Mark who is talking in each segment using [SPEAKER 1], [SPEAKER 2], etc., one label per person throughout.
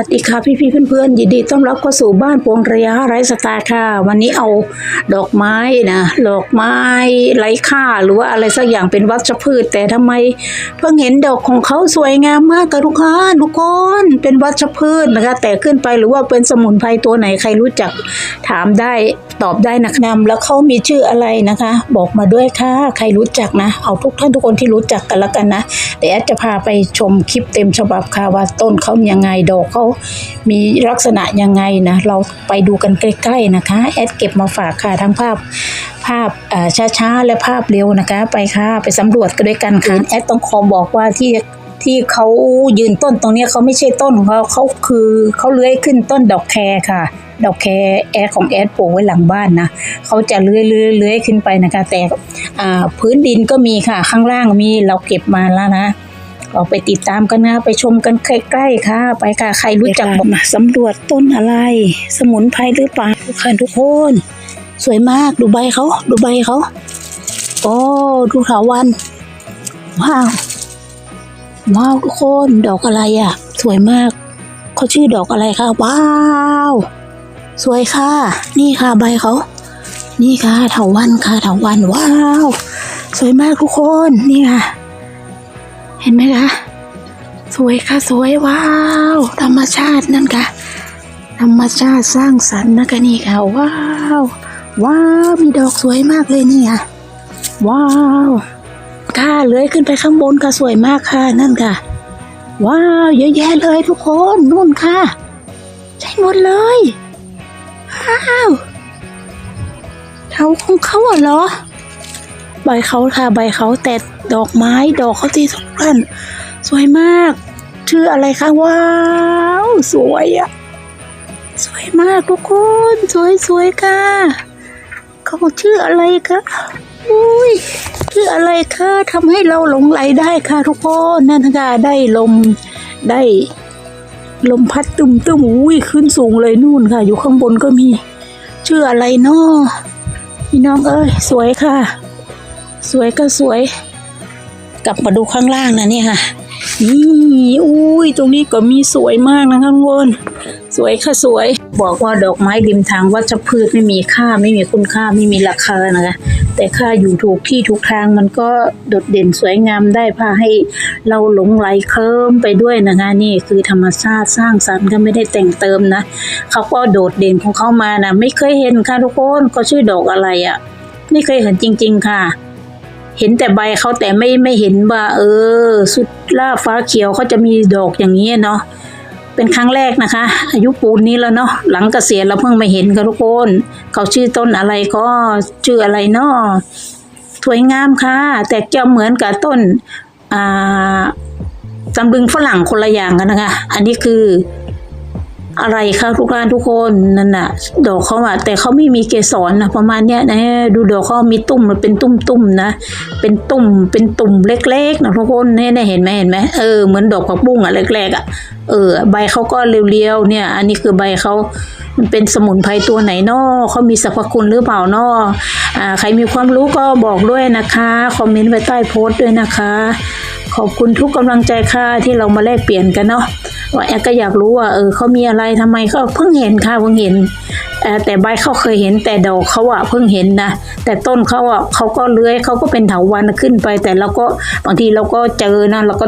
[SPEAKER 1] สวัสดีค่ะพี่พี่ๆเพื่อนๆยินดีต้อนรับเข้าสู่บ้านปวงระยะไร้สไตล์ค่ะ วันนี้เอาดอกไม้นะดอกไม้ไร้ค่าหรือว่าอะไรสักอย่างเป็นวัชพืช แต่ทำไมเพิ่งเห็นดอกของเขาสวยงามมากกับทุกคนทุกคนเป็นวัชพืชนะคะ แต่ขึ้นไปหรือว่าเป็นสมุนไพรตัวไหนใครรู้จักถามได้ตอบได้นะนำแล้วเขามีชื่ออะไรนะคะ บอกมาด้วยค่ะใครรู้จักนะ เอาทุกท่านทุกคนที่รู้จักกันแล้วกันนะเดี๋ยวแอดจะพาไปชมคลิปเต็มฉบับค่ะว่าต้นเขายังไงดอกเขามีลักษณะยังไงนะ เราไปดูกันใกล้ๆนะคะ แอดเก็บมาฝากค่ะทั้งภาพภาพอ่าช้าๆ และภาพเร็วนะคะ ไปค่ะ ไปสำรวจกันด้วยกันค่ะแอดต้องขอบอกว่าที่ที่เขายืนต้นตรงเนี้ยเขาไม่ใช่ต้นของเขาเขาคือเขาเลื้อยขึ้นต้นดอกแครค่ะ ดอกแครแอดของแอดปลูกไว้หลังบ้านนะเขาจะเลื้อยเลื้อยเลื้อยขึ้นไปนะคะ แต่อ่าพื้นดินก็มีค่ะข้างล่างมีเราเก็บมาแล้วนะ เราไปติดตามกันนะไปชมกันใกล้ๆค่ะ ไปค่ะใครรู้จักบอกมาสำรวจต้นอะไร สมุนไพรหรือเปล่าทุกคนทุกคน สวยมากดูใบเขาดูใบเขาโอ้ดูเถาวันว้าวว้าวทุกคนดอกอะไรอะ สวยมากเขาชื่อดอกอะไรคะว้าว สวยค่ะ นี่ค่ะใบเขานี่ค่ะเถาวันค่ะเถาวันว้าว สวยมากทุกคนนี่ค่ะ เห็นไหมคะ สวยค่ะสวยว้าว ธรรมชาตินั่นค่ะ ธรรมชาติสร้างสรรค์นะคะนี่ค่ะ ว้าว ว้าว มีดอกสวยมากเลยนี่ค่ะว้าวค่ะเลื้อยขึ้นไปข้างบนค่ะสวยมากค่ะนั่นค่ะ ว้าว เยอะแยะเลยทุกคนนู่นค่ะ ใช่หมดเลยว้าวเท้าของเขาเหรอ ใบเขาค่ะใบเขาแต่ดอกไม้ดอกเขาที่ทุกท่านสวยมาก ชื่ออะไรคะว้าวสวยอะสวยมากทุกคนสวยสวยค่ะเขาชื่ออะไรคะอุ้ยชื่ออะไรคะทำให้เราหลงไหลได้ค่ะทุกคนนั่นค่ะได้ลมได้ ลมพัดตึมตึมอุ้ยขึ้นสูงเลยนู่นค่ะ อยู่ข้างบนก็มี ชื่ออะไรนาะพี่น้องเอ้ยสวยค่ะ สวยก็สวย กลับมาดูข้างล่างนะเนี่ยค่ะนี่อุ้ยตรงนี้ก็มีสวยมากนะข้างบนสวยค่ะสวย บอกว่าดอกไม้ริมทางวัชพืชไม่มีค่าไม่มีคุณค่าไม่มีราคานะคะแต่ค่าอยู่ถูกที่ถูกทางมันก็โดดเด่นสวยงามได้พาให้เราหลงไหลเคลิ้มไปด้วยนะคะนี่คือธรรมชาติสร้างสรรค์ก็ไม่ได้แต่งเติมนะเขาก็โดดเด่นของเขามานะไม่เคยเห็นค่ะทุกคนเขาชื่อดอกอะไรอะ่ะ ไม่เคยเห็นจริง ๆ ค่ะ เห็นแต่ใบเขาแต่ไม่ไม่เห็นว่า เออ สุดล่าฟ้าเขียวเขาจะมีดอกอย่างนี้เนาะเป็นครั้งแรกนะคะ อายุปูนนี้แล้วเนาะหลังเกษียณเราเพิ่งมาเห็นกันทุกคนเขาชื่อต้นอะไรก็ชื่ออะไรเนาะสวยงามค่ะ แต่จะเหมือนกับต้นอ่าตำลึงฝรั่งคนละอย่างกันนะคะ อันนี้คือ อะไรคะทุกท่านทุกคนนั่นน่ะ ดอกเขาอะแต่เขาไม่มีเกสรนะประมาณเนี้ยนะดูดอกเขามีตุ่มมันเป็นตุ่มๆนะ เป็นตุ่มเป็นตุ่มเล็กๆนะทุกคนเนี่ยเห็นไหมเห็นไหมเออเหมือนดอกผักบุ้งอะแรกๆอะเออ ใบเขาก็เรียวๆเนี่ย อันนี้คือใบเขามันเป็นสมุนไพรตัวไหนนอเขามีสรรพคุณหรือเปล่านออ่าใครมีความรู้ก็บอกด้วยนะคะคอมเมนต์ไว้ใต้โพสต์ด้วยนะคะ ขอบคุณทุกกำลังใจค่ะที่เรามาแลกเปลี่ยนกันเนาะ ว่าแอดก็อยากรู้ว่าเออเขามีอะไรทำไมเขาเพิ่งเห็นค่ะเพิ่งเห็นเออแต่ใบเขาเคยเห็นแต่ดอกเขาอะเพิ่งเห็นนะแต่ต้นเขาอะเขาก็เลื้อยเขาก็เป็นเถาวันขึ้นไป แต่เราก็บางทีเราก็เจอนะเราก็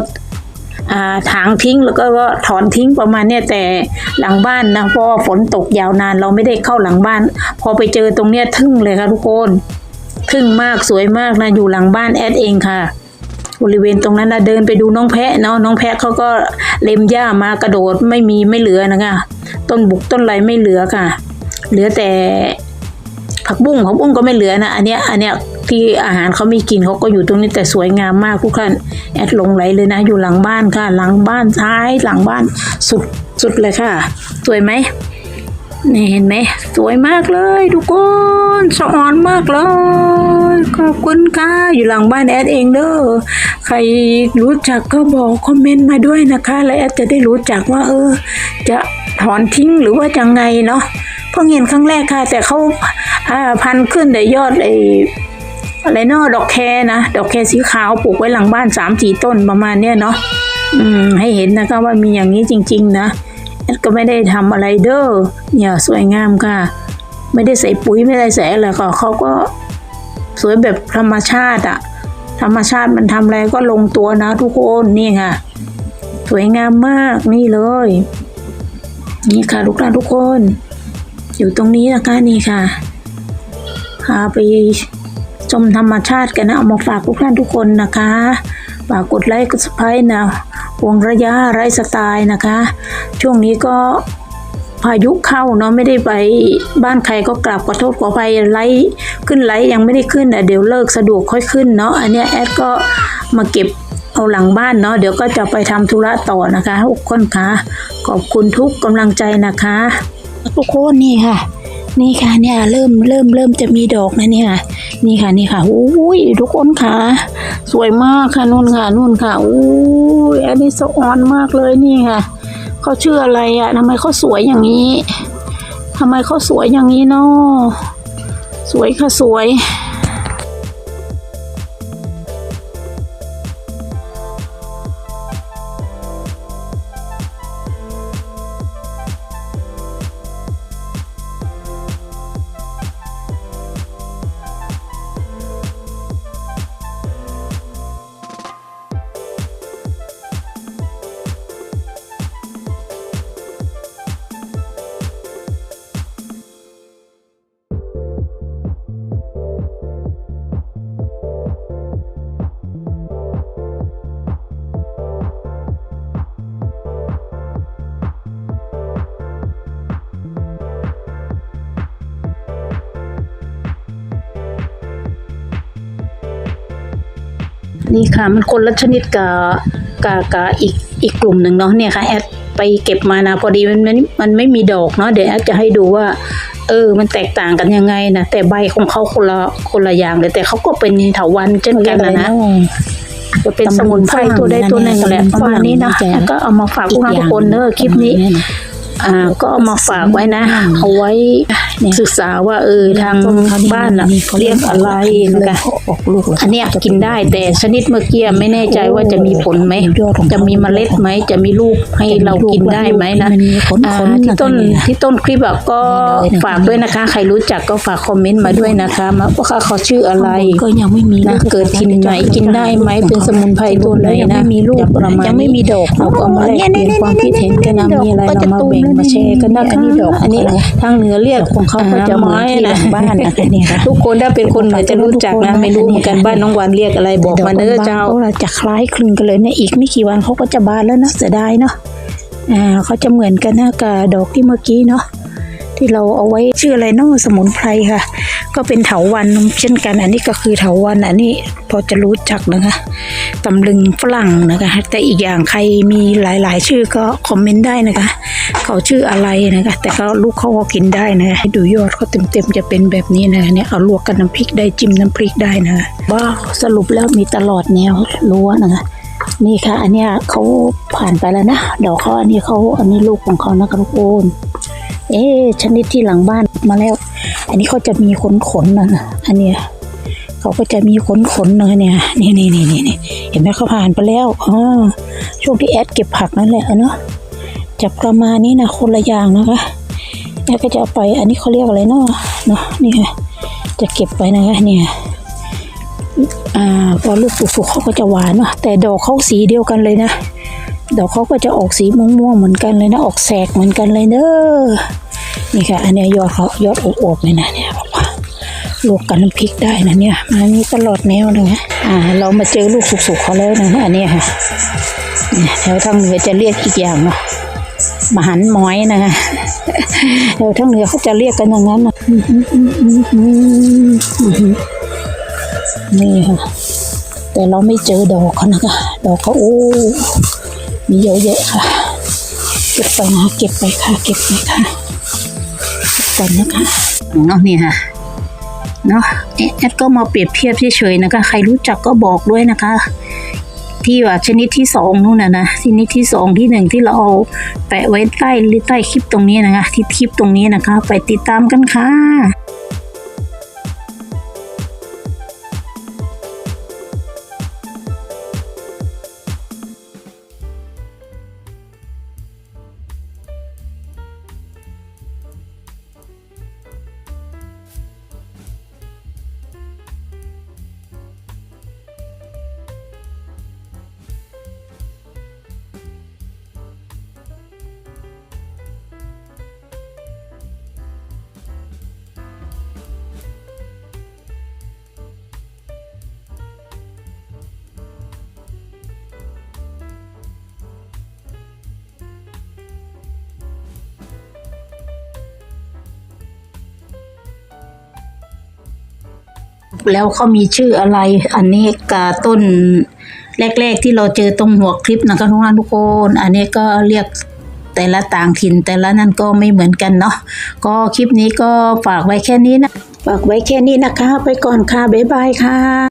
[SPEAKER 1] อ่าถางทิ้งแล้วก็ถอนทิ้งประมาณเนี้ยแต่หลังบ้านนะเพราะฝนตกยาวนานเราไม่ได้เข้าหลังบ้าน พอไปเจอตรงเนี้ยทึ่งเลยค่ะทุกคนทึ่งมากสวยมากนะอยู่หลังบ้านแอดเองค่ะ บริเวณตรงนั้นนะเดินไปดูน้องแพะเนาะน้องแพะเขาก็เล็มหญ้ามากระโดดไม่มีไม่เหลือนะคะต้นบุกต้นไรไม่เหลือค่ะ เหลือแต่ผักบุ้งผักบุ้งก็ไม่เหลือนะอันเนี้ยอันเนี้ยที่อาหารเขามีกินเขาก็อยู่ตรงนี้แต่สวยงามมากทุกท่านแอดลงไหลเลยนะ อยู่หลังบ้านค่ะ หลังบ้านท้ายหลังบ้านสุดสุดเลยค่ะ สวยไหม นี่เห็นไหมสวยมากเลยทุกคนสะอ่อนมากเลยขอบคุณค่ะอยู่หลังบ้านแอดเองเด้อใครรู้จักก็บอกคอมเมนต์มาด้วยนะคะ และแอดจะได้รู้จักว่า เออ จะถอนทิ้งหรือว่าจะไงเนาะเพิ่งเห็นครั้งแรกค่ะ แต่เขาอาพันขึ้นแต่ยอดไออะไรเนาะดอกแคนะดอกแคสีขาวปลูกไว้หลังบ้านสามสี่ต้นประมาณเนี้ยเนาะอืมให้เห็นนะคะว่ามีอย่างนี้จริง ๆ นะ ก็ไม่ได้ทำอะไรเด้อเนี่ยสวยงามค่ะ ไม่ได้ใส่ปุ๋ยไม่ได้ใส่อะไรก็เขาก็สวยแบบธรรมชาติอะธรรมชาติมันทำอะไรก็ลงตัวนะทุกคนนี่ค่ะ สวยงามมากนี่เลย นี่ค่ะทุกท่านทุกคน อยู่ตรงนี้นะคะนี่ค่ะพาไปชมธรรมชาติกันนะเอามาฝากทุกท่านทุกคนนะคะฝากกดไลค์กดสไครต์นะ วงระยะไร้สไตล์นะคะ ช่วงนี้ก็พายุเข้าเนาะไม่ได้ไปบ้านใครก็กลับขอโทษขออภัยไลค์ขึ้นไลค์ยังไม่ได้ขึ้นอ่เดี๋ยวเลิกสะดวกค่อยขึ้นเนาะอันเนี้ยแอดก็มาเก็บเอาหลังบ้านเนาะเดี๋ยวก็จะไปทำธุระต่อนะคะทุกคนคะขอบคุณทุกกำลังใจนะคะ ทุกคนนี่ค่ะ นี่ค่ะเนี่ยเริ่มเริ่มเริ่มจะมีดอกนะเนี่ย นี่ค่ะนี่ค่ะอุ้ยทุกคนค่ะ สวยมากค่ะนุ่นค่ะนุ่นค่ะอุ้ยอันนี้สะออนมากเลยนี่ค่ะเขาชื่ออะไรอะทำไมเขาสวยอย่างนี้ทำไมเขาสวยอย่างนี้เนาะสวยค่ะสวย นี่ค่ะมันคนละชนิดกับกับกับอีกอีกกลุ่มหนึ่งเนาะเนี่ยค่ะแอดไปเก็บมานะพอดีมันมันมันไม่มีดอกเนาะเดี๋ยวแอดจะให้ดูว่า เออ มันแตกต่างกันยังไงนะแต่ใบของเขาคนละคนละอย่างเลยแต่เขาก็เป็นเถาวันเช่นกันนะนะจะเป็นสมุนไพรตัวใดตัวหนึ่งแหละประมาณนี้นะแล้วก็เอามาฝากพวกเราทุกคนเนอะคลิปนี้ อ่าก็เอามาฝากไว้นะ เอาไว้ศึกษาว่าเออทางบ้านน่ะเรียกอะไรนะคะ
[SPEAKER 2] ออกลูก
[SPEAKER 1] อันเนี้ยกินได้แต่ชนิดเมื่อกี้ไม่แน่ใจว่าจะมีผลไหมจะมีเมล็ดไหมจะมีลูกให้เรากินได้ไหมนะ
[SPEAKER 2] มันมีขน
[SPEAKER 1] อ่า
[SPEAKER 2] ขน
[SPEAKER 1] ที่ต้นที่ต้นคลิปอะก็ฝากด้วยนะคะ ใครรู้จักก็ฝากคอมเมนต์มาด้วยนะคะมาว่าเขาชื่ออะไร
[SPEAKER 2] ก็ยังไม่มี
[SPEAKER 1] นะเกิดกินไหนกินได้ไหมเป็นสมุนไพรตัวไหน
[SPEAKER 2] ยัง
[SPEAKER 1] นะ
[SPEAKER 2] ไม่มีลูก
[SPEAKER 1] ประมาณ
[SPEAKER 2] ยังไม่มีดอก
[SPEAKER 1] เราก็มาแลกเปลี่ยนความคิดเห็นกันนะมีอะไรเรามาแบ่งมาแชร์กันนะคะ
[SPEAKER 2] อันนี้ดอก
[SPEAKER 1] อันนี้ทางเหนือเรียกของเขาก็จะเหมือนที่หลังบ้านนะคะเนี่ยค่ะทุกคนถ้าเป็นคนเหนือจะรู้จักนะไม่รู้เหมือนกันบ้านน้องวันเรียกอะไรบอกมาเด้อเจ้า
[SPEAKER 2] ก็จะคล้ายคลึงกันเลยเนี่ยอีกไม่กี่วันเขาก็จะบานแล้วนะเสียดายเนาะอ่าเขาจะเหมือนกันนะกับดอกที่เมื่อกี้เนาะที่เราเอาไว้ชื่ออะไรเนาะสมุนไพรค่ะ ก็เป็นเถาวันเช่นกัน อันนี้ก็คือเถาวันอันนี้พอจะรู้จักนะคะตำลึงฝรั่งนะคะ แต่อีกอย่างใครมีหลาย ๆ ชื่อก็คอมเมนต์ได้นะคะ เขาชื่ออะไรนะคะ แต่ก็ลูกเขาก็กินได้นะคะดูยอดเขาเต็ม ๆ จะเป็นแบบนี้นะคะเนี่ยเอาลวกกับน้ำพริกได้จิ้มน้ำพริกได้นะคะว้าวสรุปแล้วมีตลอดแนวรั้วนะคะนี่ค่ะ อันเนี้ยเขาผ่านไปแล้วนะเดอกเขาอันนี้เขาอันนี้ลูกของเขานะคะทุกคนเอ๊ชนิดที่หลังบ้านมาแล้ว อันนี้เขาจะมีขนขนนะอันเนี้ยเขาก็จะมีขนขนนะเนี่ยนี่นี่นี่นี่นี่เห็นไหมเขาผ่านไปแล้วอ๋อช่วงที่แอดเก็บผักนั่นแหละเนาะจะประมาณนี้นะคนละอย่างนะคะแอดก็จะเอาไปอันนี้เขาเรียกอะไรเนาะเนาะนี่ค่ะจะเก็บไปนะคะเนี่ยอ่าพอลูกสุกๆเขาก็จะหวานเนาะแต่ดอกเขาสีเดียวกันเลยนะดอกเขาก็จะออกสีม่วงๆเหมือนกันเลยนะ ออกแสกเหมือนกันเลยเด้อ นี่ค่ะ อันนี้ยอดเขายอดอวบๆเลยนะเนี่ยบอกว่าลวกกับน้ำพริกได้นะเนี่ยมันมีตลอดแนวเลยนะอ่า เรามาเจอลูกสุกๆเขาแล้วนะอันนี้ค่ะแถวทางเหนือจะเรียกอีกอย่างเนาะมหันต์ม้อยนะคะแถวทางเหนือเขาจะเรียกกันอย่างนั้นนะนี่ค่ะ แต่เราไม่เจอดอกเขานะคะดอกเขาโอ้มีเยอะแยะค่ะ เก็บไปนะเก็บไปค่ะ เก็บไปค่ะ ก็บก่อนนะคะเนาะนี่ค่ะเนาะแอดก็มาเปรียบเทียบเฉยๆนะคะ ใครรู้จักก็บอกด้วยนะคะ ที่ว่าชนิดที่สองนู่นน่ะนะชนิดที่สองที่หนึ่งที่เราเอาแปะไว้ใต้หรือใต้คลิปตรงนี้นะคะ ที่คลิปตรงนี้นะคะ ไปติดตามกันค่ะ
[SPEAKER 1] แล้วเขามีชื่ออะไร อันนี้กาต้นแรก ๆ ที่เราเจอตรงหัวคลิปนะคะทุกท่านทุกคน อันนี้ก็เรียกแต่ละต่างถิ่นแต่ละนั่นก็ไม่เหมือนกันเนาะก็คลิปนี้ก็ฝากไว้แค่นี้นะ ฝากไว้แค่นี้นะคะ ไปก่อนค่ะ บ๊ายบายค่ะ